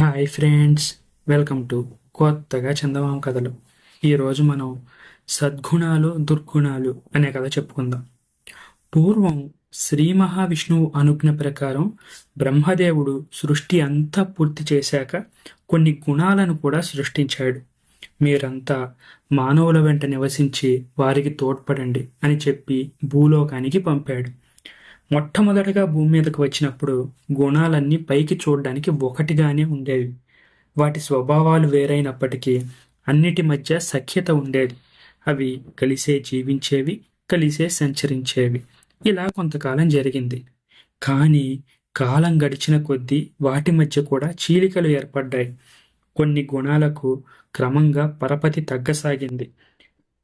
Hi friends welcome to కొత్తగా చందమామ కథలు. ఈరోజు మనం సద్గుణాలు దుర్గుణాలు అనే కథ చెప్పుకుందాం. పూర్వం శ్రీ మహావిష్ణువు అనుజ్ఞ ప్రకారం బ్రహ్మదేవుడు సృష్టి అంతా పూర్తి చేశాక కొన్ని గుణాలను కూడా సృష్టించాడు. మీరంతా మానవుల వెంట నివసించి వారికి తోడ్పడండి అని చెప్పి భూలోకానికి పంపాడు. మొట్టమొదటగా భూమి మీదకు వచ్చినప్పుడు గుణాలన్నీ పైకి చూడడానికి ఒకటిగానే ఉండేవి. వాటి స్వభావాలు వేరైనప్పటికీ అన్నిటి మధ్య సఖ్యత ఉండేది. అవి కలిసే జీవించేవి కలిసే సంచరించేవి. ఇలా కొంతకాలం జరిగింది. కానీ కాలం గడిచిన కొద్దీ వాటి మధ్య కూడా చీలికలు ఏర్పడ్డాయి. కొన్ని గుణాలకు క్రమంగా పరపతి తగ్గసాగింది.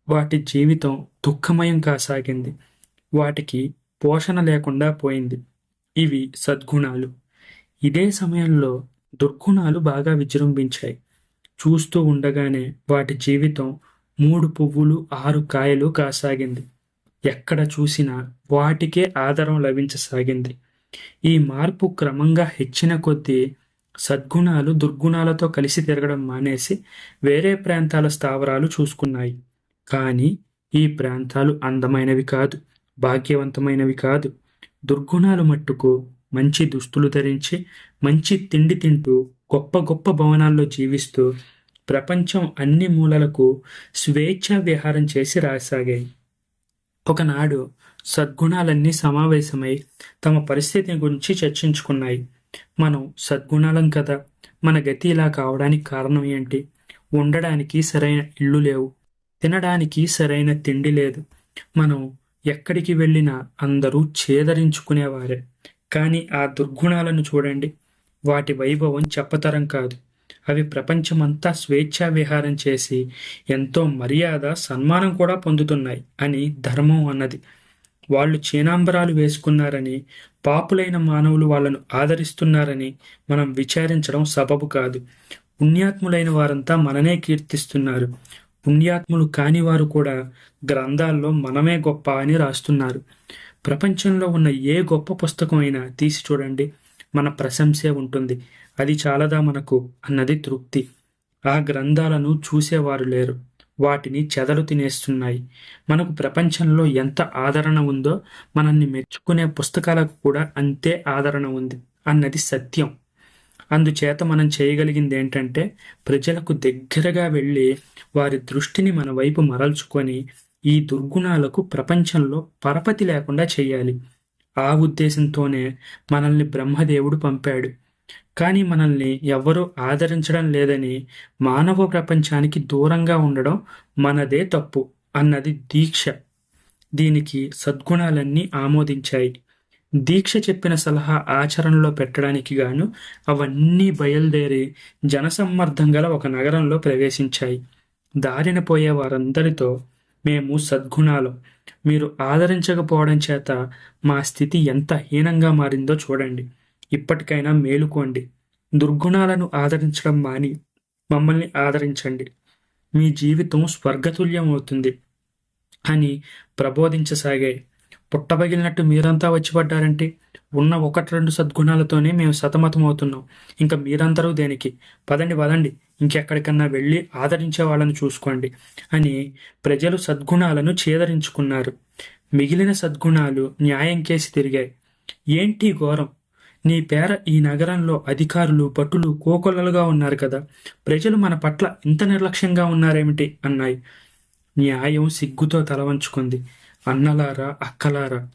వాటి జీవితం దుఃఖమయం కాసాగింది. వాటికి పోషణ లేకుండా పోయింది. ఇవి సద్గుణాలు. ఇదే సమయంలో దుర్గుణాలు బాగా విజృంభించాయి. చూస్తూ ఉండగానే వాటి జీవితం మూడు పువ్వులు ఆరు కాయలు కాసాగింది. ఎక్కడ చూసినా వాటికే ఆధారం లభించసాగింది. ఈ మార్పు క్రమంగా హెచ్చిన కొద్దీ సద్గుణాలు దుర్గుణాలతో కలిసి తిరగడం మానేసి వేరే ప్రాంతాల స్థావరాలు చూసుకున్నాయి. కానీ ఈ ప్రాంతాలు అందమైనవి కాదు. భాగ్యవంతమైనవి కాదు. దుర్గుణాలు మట్టుకు మంచి దుస్తులు ధరించి మంచి తిండి తింటూ గొప్ప గొప్ప భవనాల్లో జీవిస్తూ ప్రపంచం అన్ని మూలలకు స్వేచ్ఛ విహారం చేసి రాసాగాయి. ఒకనాడు సద్గుణాలన్నీ సమావేశమై తమ పరిస్థితి గురించి చర్చించుకున్నాయి. మనం సద్గుణాలం కదా మన గతి ఇలా కావడానికి కారణం ఏంటి? ఉండడానికి సరైన ఇళ్ళు లేవు తినడానికి సరైన తిండి లేదు. మనం ఎక్కడికి వెళ్ళినా అందరూ ఛేదరించుకునేవారే కానీ ఆ దుర్గుణాలను చూడండి. వాటి వైభవం చెప్పతరం కాదు. అవి ప్రపంచమంతా స్వేచ్ఛా విహారం చేసి ఎంతో మర్యాద సన్మానం కూడా పొందుతున్నాయి అని ధర్మం అన్నది. వాళ్ళు చీనాంబరాలు వేసుకున్నారని పాపులైన మానవులు వాళ్ళను ఆదరిస్తున్నారని మనం విచారించడం సబబు కాదు. పుణ్యాత్ములైన వారంతా మననే కీర్తిస్తున్నారు. పుణ్యాత్ములు కాని వారు కూడా గ్రంథాల్లో మనమే గొప్ప అని రాస్తున్నారు. ప్రపంచంలో ఉన్న ఏ గొప్ప పుస్తకం అయినా తీసి చూడండి మన ప్రశంసే ఉంటుంది. అది చాలదా మనకు అన్నది తృప్తి. ఆ గ్రంథాలను చూసేవారు లేరు. వాటిని చెదలు తినేస్తున్నాయి. మనకు ప్రపంచంలో ఎంత ఆదరణ ఉందో మనల్ని మెచ్చుకునే పుస్తకాలకు కూడా అంతే ఆదరణ ఉంది అన్నది సత్యం. అందుచేత మనం చేయగలిగింది ఏంటంటే ప్రజలకు దగ్గరగా వెళ్ళి వారి దృష్టిని మన వైపు మరల్చుకొని ఈ దుర్గుణాలకు ప్రపంచంలో పరపతి లేకుండా చేయాలి. ఆ ఉద్దేశంతోనే మనల్ని బ్రహ్మదేవుడు పంపాడు. కానీ మనల్ని ఎవ్వరూ ఆదరించడం లేదని మానవ ప్రపంచానికి దూరంగా ఉండడం మనదే తప్పు అన్నది దీక్ష. దీనికి సద్గుణాలన్నీ ఆమోదించాయి. దీక్ష చెప్పిన సలహా ఆచరణలో పెట్టడానికి గాను అవన్నీ బయలుదేరి జనసమ్మర్ధం గల ఒక నగరంలో ప్రవేశించాయి. దారిన పోయే వారందరితో మేము సద్గుణాలు. మీరు ఆదరించకపోవడం చేత మా స్థితి ఎంత హీనంగా మారిందో చూడండి. ఇప్పటికైనా మేలుకోండి. దుర్గుణాలను ఆదరించడం మాని మమ్మల్ని ఆదరించండి. మీ జీవితం స్వర్గతుల్యం అవుతుంది అని ప్రబోధించసాగాయి. పుట్టబగిలినట్టు మీరంతా వచ్చి పడ్డారంటే ఉన్న ఒకటి రెండు సద్గుణాలతోనే మేము సతమతం అవుతున్నాం ఇంకా మీరందరూ దేనికి? పదండి పదండి. ఇంకెక్కడికన్నా వెళ్ళి ఆదరించే వాళ్ళని చూసుకోండి అని ప్రజలు సద్గుణాలను చేదరించుకున్నారు. మిగిలిన సద్గుణాలు న్యాయం కేసి తిరిగాయి. ఏంటి ఘోరం? నీ పేర ఈ నగరంలో అధికారులు భటులు కోకొల్లలుగా ఉన్నారు కదా. ప్రజలు మన పట్ల ఇంత నిర్లక్ష్యంగా ఉన్నారేమిటి? అన్నాయి. న్యాయం సిగ్గుతో తలవంచుకుంది అన్నలారా అక్కలారా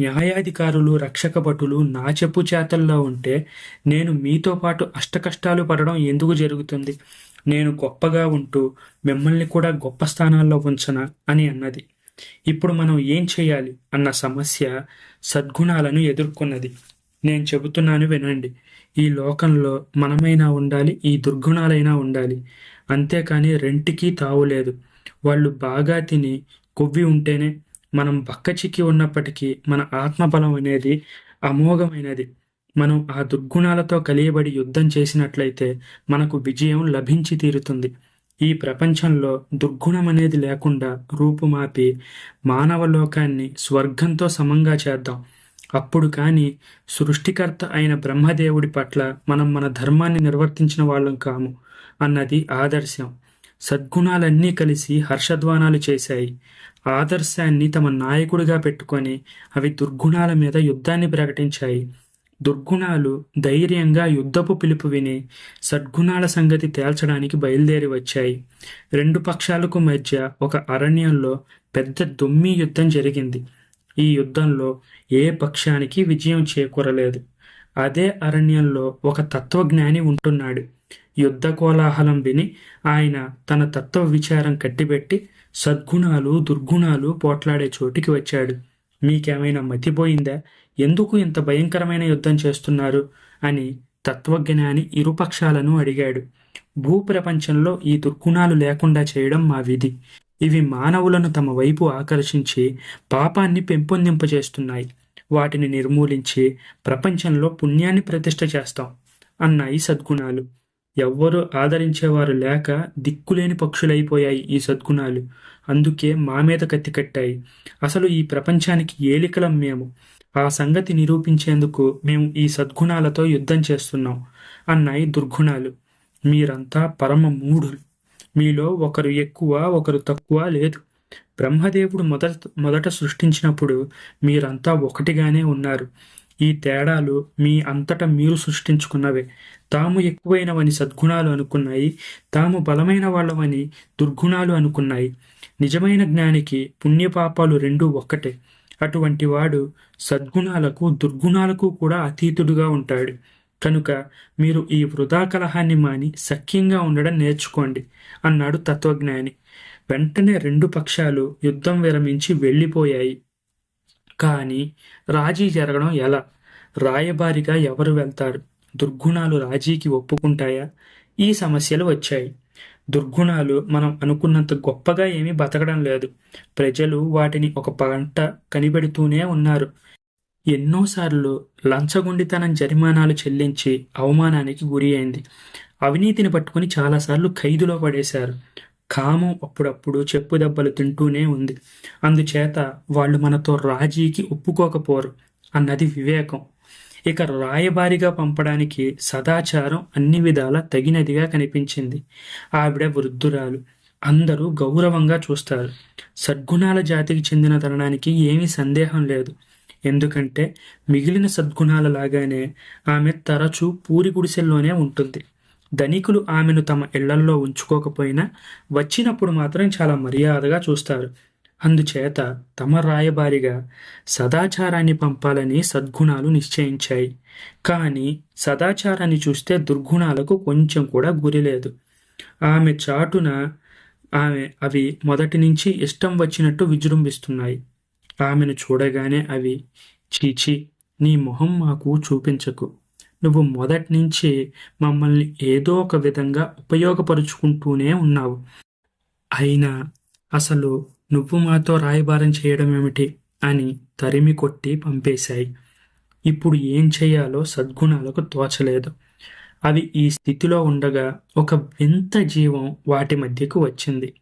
న్యాయాధికారులు రక్షక భటులు నా చెప్పు చేతల్లో ఉంటే నేను మీతో పాటు అష్టకష్టాలు పడడం ఎందుకు జరుగుతుంది? నేను గొప్పగా ఉంటూ మిమ్మల్ని కూడా గొప్ప స్థానాల్లో ఉంచనా? అని అన్నది. ఇప్పుడు మనం ఏం చేయాలి అన్న సమస్య సద్గుణాలను ఎదుర్కొన్నది. నేను చెబుతున్నాను వినండి. ఈ లోకంలో మనమైనా ఉండాలి ఈ దుర్గుణాలైనా ఉండాలి. అంతేకాని రెంటికి తావులేదు. వాళ్ళు బాగా తిని కొవ్వి ఉంటేనే మనం బక్కచిక్కి ఉన్నప్పటికీ మన ఆత్మబలం అనేది అమోఘమైనది. మనం ఆ దుర్గుణాలతో కలియబడి యుద్ధం చేసినట్లయితే మనకు విజయం లభించి తీరుతుంది. ఈ ప్రపంచంలో దుర్గుణం అనేది లేకుండా రూపుమాపి మానవ లోకాన్ని స్వర్గంతో సమంగా చేద్దాం. అప్పుడు కానీ సృష్టికర్త అయిన బ్రహ్మదేవుడి పట్ల మనం మన ధర్మాన్ని నిర్వర్తించిన వాళ్ళం కాము అన్నది ఆదర్శం. సద్గుణాలన్నీ కలిసి హర్షధ్వానాలు చేశాయి. ఆదర్శాన్ని తమ నాయకుడిగా పెట్టుకొని అవి దుర్గుణాల మీద యుద్ధాన్ని ప్రకటించాయి. దుర్గుణాలు ధైర్యంగా యుద్ధపు పిలుపు విని సద్గుణాల సంగతి తేల్చడానికి బయలుదేరి వచ్చాయి. రెండు పక్షాలకు మధ్య ఒక అరణ్యంలో పెద్ద దొమ్మి యుద్ధం జరిగింది. ఈ యుద్ధంలో ఏ పక్షానికి విజయం చేకూరలేదు. అదే అరణ్యంలో ఒక తత్వజ్ఞాని ఉంటున్నాడు. యుద్ధ కోలాహలం విని ఆయన తన తత్వ విచారం కట్టిబెట్టి సద్గుణాలు దుర్గుణాలు పోట్లాడే చోటికి వచ్చాడు. మీకేమైనా మతిపోయిందా? ఎందుకు ఇంత భయంకరమైన యుద్ధం చేస్తున్నారు? అని తత్వజ్ఞాని ఇరుపక్షాలను అడిగాడు. భూప్రపంచంలో ఈ దుర్గుణాలు లేకుండా చేయడం మా విధి. ఇవి మానవులను తమ వైపు ఆకర్షించి పాపాన్ని పెంపొందింపజేస్తున్నాయి. వాటిని నిర్మూలించి ప్రపంచంలో పుణ్యాన్ని ప్రతిష్ట చేస్తాం అన్నాయి సద్గుణాలు. ఎవ్వరూ ఆదరించేవారు లేక దిక్కులేని పక్షులైపోయాయి ఈ సద్గుణాలు. అందుకే మా మీద కత్తి కట్టాయి. అసలు ఈ ప్రపంచానికి ఏలికలం మేము. ఆ సంగతి నిరూపించేందుకు మేము ఈ సద్గుణాలతో యుద్ధం చేస్తున్నాం అన్నాయి దుర్గుణాలు. మీరంతా పరమ మూఢులు. మీలో ఒకరు ఎక్కువ ఒకరు తక్కువ లేదు. బ్రహ్మదేవుడు మొదట మొదట సృష్టించినప్పుడు మీరంతా ఒకటిగానే ఉన్నారు. ఈ తేడాలు మీ అంతటా మీరు సృష్టించుకున్నవే. తాము ఎక్కువైనవని సద్గుణాలు అనుకున్నాయి తాము బలమైన వాళ్ళమని దుర్గుణాలు అనుకున్నాయి. నిజమైన జ్ఞానికి పుణ్యపాపాలు రెండూ ఒక్కటే. అటువంటి వాడు సద్గుణాలకు దుర్గుణాలకు కూడా అతీతుడుగా ఉంటాడు. కనుక మీరు ఈ వృధా కలహాన్ని మాని సఖ్యంగా ఉండడం నేర్చుకోండి అన్నాడు తత్వజ్ఞాని. వెంటనే రెండు పక్షాలు యుద్ధం విరమించి వెళ్ళిపోయాయి. కానీ రాజీ జరగడం ఎలా? రాయబారిగా ఎవరు వెళ్తారు? దుర్గుణాలు రాజీకి ఒప్పుకుంటాయా? ఈ సమస్యలు వచ్చాయి. దుర్గుణాలు మనం అనుకున్నంత గొప్పగా ఏమీ బతకడం లేదు. ప్రజలు వాటిని ఒక పంట కనిపెడుతూనే ఉన్నారు. ఎన్నోసార్లు లంచగొండితనం జరిమానాలు చెల్లించి అవమానానికి గురి అయింది. అవినీతిని పట్టుకుని చాలాసార్లు ఖైదులో పడేశారు. కామం అప్పుడప్పుడు చెప్పు దెబ్బలు తింటూనే ఉంది. అందుచేత వాళ్ళు మనతో రాజీకి ఒప్పుకోకపోరు అన్నది వివేకం. ఇక రాయబారిగా పంపడానికి సదాచారం అన్ని విధాల తగినదిగా కనిపించింది. ఆవిడ వృద్ధురాలు. అందరూ గౌరవంగా చూస్తారు. సద్గుణాల జాతికి చెందిన తనడానికి ఏమీ సందేహం లేదు. ఎందుకంటే మిగిలిన సద్గుణాల లాగానే ఆమె తరచూ పూరి గుడిసెల్లోనే ఉంటుంది. ధనికులు ఆమెను తమ ఇళ్ళల్లో ఉంచుకోకపోయినా వచ్చినప్పుడు మాత్రం చాలా మర్యాదగా చూస్తారు. అందుచేత తమ రాయబారిగా సదాచారాన్ని పంపాలని సద్గుణాలు నిశ్చయించాయి. కానీ సదాచారాన్ని చూస్తే దుర్గుణాలకు కొంచెం కూడా గురిలేదు ఆమె చాటున ఆమె అవి మొదటి నుంచి ఇష్టం వచ్చినట్టు విజృంభిస్తున్నాయి. ఆమెను చూడగానే అవి చీచి నీ మొహం మాకు చూపించకు. నువ్వు మొదటి నుంచి మమ్మల్ని ఏదో ఒక విధంగా ఉపయోగపరుచుకుంటూనే ఉన్నావు. అయినా అసలు నువ్వు మాతో రాయబారం చేయడం ఏమిటి అని తరిమి కొట్టి పంపేశాయి. ఇప్పుడు ఏం చేయాలో సద్గుణాలకు తోచలేదు. అవి ఈ స్థితిలో ఉండగా ఒక వింత జీవం వాటి మధ్యకు వచ్చింది.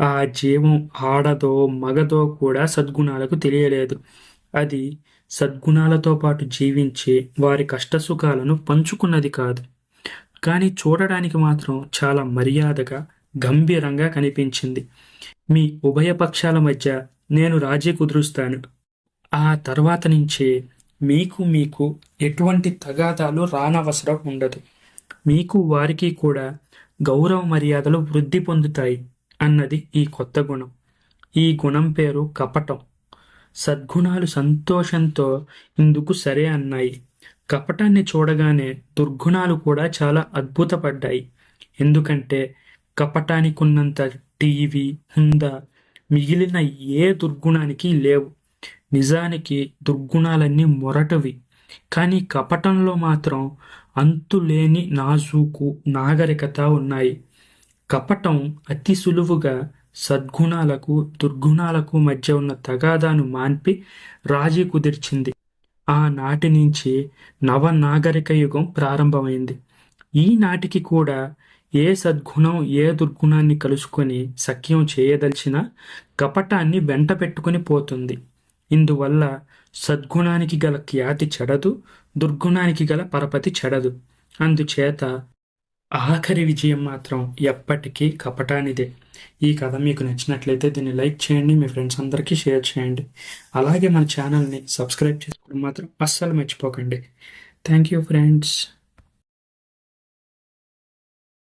ఆ జీవం ఆడదో మగదో కూడా సద్గుణాలకు తెలియలేదు. అది సద్గుణాలతో పాటు జీవించి వారి కష్టసుఖాలను పంచుకున్నది కాదు. కానీ చూడడానికి మాత్రం చాలా మర్యాదగా గంభీరంగా కనిపించింది. మీ ఉభయ పక్షాల మధ్య నేను రాజీ కుదురుస్తాను. ఆ తర్వాత నుంచి మీకు మీకు ఎటువంటి తగాదాలు రానవసరం ఉండదు. మీకు వారికి కూడా గౌరవ మర్యాదలు వృద్ధి పొందుతాయి అన్నది ఈ కొత్త గుణం. ఈ గుణం పేరు కపటం. సద్గుణాలు సంతోషంతో ఇందుకు సరే అన్నాయి. కపటాన్ని చూడగానే దుర్గుణాలు కూడా చాలా అద్భుతపడ్డాయి. ఎందుకంటే కపటానికి ఉన్నంత టీవీ హుందా మిగిలిన ఏ దుర్గుణానికి లేవు. నిజానికి దుర్గుణాలన్నీ మొరటవి. కానీ కపటంలో మాత్రం అంతులేని నాజూకు నాగరికత ఉన్నాయి. కపటం అతి సులువుగా సద్గుణాలకు దుర్గుణాలకు మధ్య ఉన్న తగాదాను మాన్పి రాజీ కుదిర్చింది. ఆనాటి నుంచి నవనాగరిక యుగం ప్రారంభమైంది. ఈనాటికి కూడా ఏ సద్గుణం ఏ దుర్గుణాన్ని కలుసుకొని సఖ్యం చేయదలిచినా కపటాన్ని వెంట పెట్టుకుని పోతుంది. ఇందువల్ల సద్గుణానికి గల ఖ్యాతి చెడదు దుర్గుణానికి గల పరపతి చెడదు. అందుచేత ఆఖరి విజయం మాత్రం ఎప్పటికీ కపటానిదే. ఈ కథ మీకు నచ్చినట్లయితే దీన్ని లైక్ చేయండి మీ ఫ్రెండ్స్ అందరికీ షేర్ చేయండి. అలాగే మన ఛానల్ని సబ్స్క్రైబ్ చేసుకోవడం మాత్రం అస్సలు మర్చిపోకండి. Thank you friends.